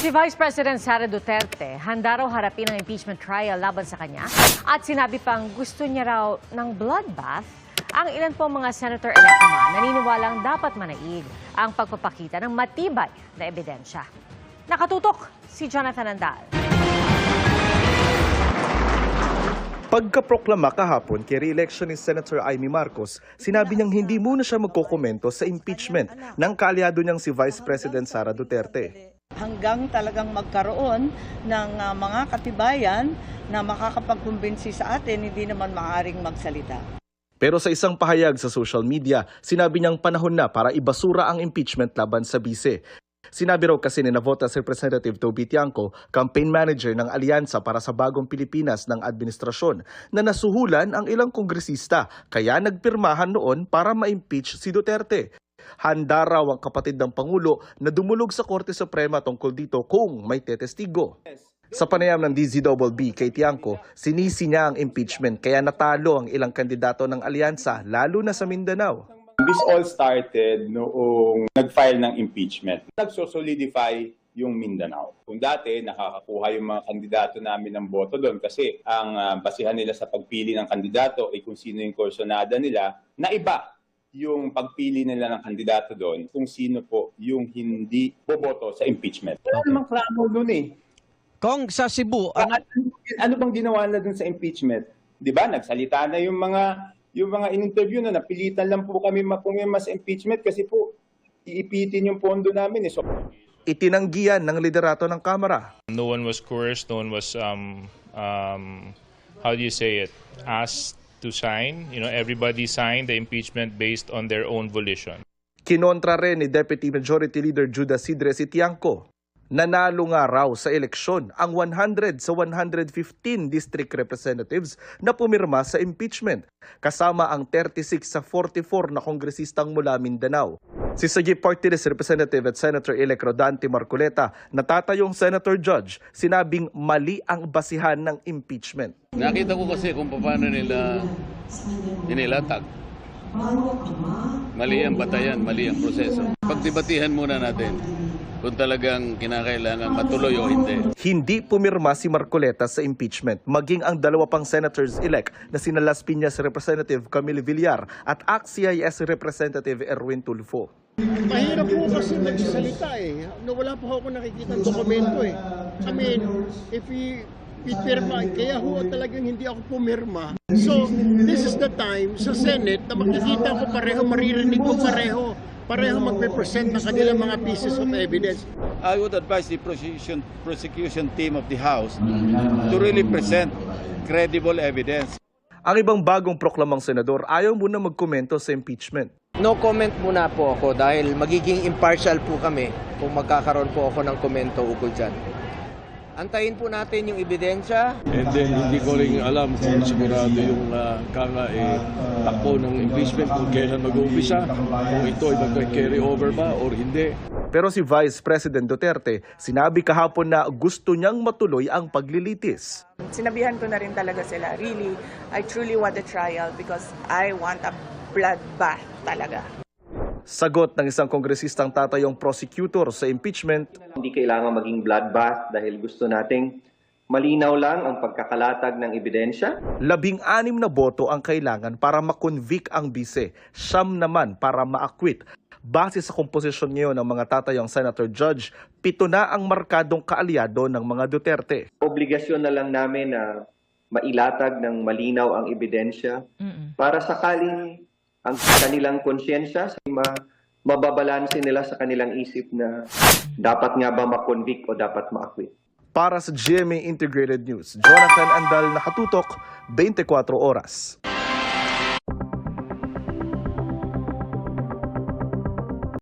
Si Vice President Sara Duterte, handa raw harapin ang impeachment trial laban sa kanya at sinabi pang gusto niya raw ng bloodbath ang ilan po mga senator-elect naman naniniwalang dapat manaig ang pagpapakita ng matibay na ebidensya. Nakatutok si Jonathan Andal. Pagkaproklama kahapon kay re-election ni Senator Amy Marcos, sinabi niyang hindi muna siya magkokomento sa impeachment ng kaalyado niyang si Vice President Sara Duterte. Hanggang talagang magkaroon ng ah, mga katibayan na makakapagkumbinsi sa atin, hindi naman maaaring magsalita. Pero sa isang pahayag sa social media, sinabi niyang panahon na para ibasura ang impeachment laban sa bise. Sinabi raw kasi ni Navotas Representative Toby Tiangco, campaign manager ng Alyansa para sa Bagong Pilipinas ng administrasyon, na nasuhulan ang ilang kongresista kaya nagpirmahan noon para ma-impeach si Duterte. Handa raw ang kapatid ng Pangulo na dumulog sa Korte Suprema tungkol dito kung may tetestigo. Sa panayam ng DZBB kay Tiangco, sinisi niya ang impeachment kaya natalo ang ilang kandidato ng alyansa lalo na sa Mindanao. This all started noong nag-file ng impeachment. Nagsosolidify yung Mindanao. Kung dati, nakakakuha yung mga kandidato namin ng boto doon kasi ang ah, basihan nila sa pagpili ng kandidato ay kung sino yung korsonada nila, na iba yung pagpili nila ng kandidato doon kung sino po yung hindi boboto sa impeachment. Wala namang klamo doon eh. Kong sa Cebu, ano, Ano, ano bang ginawa na dun sa impeachment? 'Di ba? Nagsalita na yung mga yung mga in-interview na napilitan lang po kami mapumima sa impeachment kasi po iipitin yung pondo namin eh. So, Itinanggihan ng liderato ng Kamara. No one was coerced. No one was, um, um, how do you say it, asked to sign. You know, everybody signed the impeachment based on their own volition. Kinontra rin ni Deputy Majority Leader Judas Sidre si Tiangco. Nanalo nga raw sa eleksyon ang 100 sa 115 district representatives na pumirma sa impeachment, kasama ang 36 sa 44 na kongresistang mula Mindanao. Si Sagip Party List Representative at Senator-elect Rodante Marcoleta, natatayong Senator Judge, sinabing mali ang basihan ng impeachment. Nakita ko kasi kung paano nila inilatag. Mali ang batayan, mali ang proseso. Pagdebatihan muna natin kung talagang kinakailangan matuloy o hindi. Hindi pumirma si Marcoleta sa impeachment, maging ang dalawa pang senators-elect na sina Las Piñas Representative Camille Villar at ACT-CIS Representative Erwin Tulfo. Mahirap po kasi magsalita eh. No, wala po ako nakikita ng dokumento eh. I mean, if we ipirma, kaya ho talagang hindi ako pumirma. So, this is the time sa Senate na makikita ko pareho, maririnig ko pareho, pareho magpe-present ng kanilang mga pieces of evidence. I would advise the prosecution, prosecution team of the House to really present credible evidence. Ang ibang bagong proklamang senador ayaw muna magkomento sa impeachment. no comment muna po ako dahil magiging impartial po kami kung magkakaroon po ako ng komento ukol dyan. Antayin po natin yung ebidensya. And then hindi ko rin alam kung sigurado yung uh, kanga eh, takbo ng impeachment kung kailan mag-uumpisa, kung ito ay mag-carry over ba or hindi. Pero si Vice President Duterte, sinabi kahapon na gusto niyang matuloy ang paglilitis. Sinabihan ko na rin talaga sila, really, I truly want a trial because I want a bloodbath talaga. Sagot ng isang kongresistang tatayong prosecutor sa impeachment, Hindi kailangan maging bloodbath dahil gusto nating malinaw lang ang pagkakalatag ng ebidensya. labing-anim na boto ang kailangan para makonvict ang bise, siyam naman para ma-acquit. Base sa komposisyon ngayon ng mga tatayong senator judge, pito na ang markadong kaalyado ng mga Duterte. Obligasyon na lang namin na mailatag ng malinaw ang ebidensya para sakaling ang kanilang konsyensya ma mababalansin nila sa kanilang isip na dapat nga ba makonvict o dapat ma-acquit. Para sa GMA Integrated News, Jonathan Andal nakatutok, 24 oras.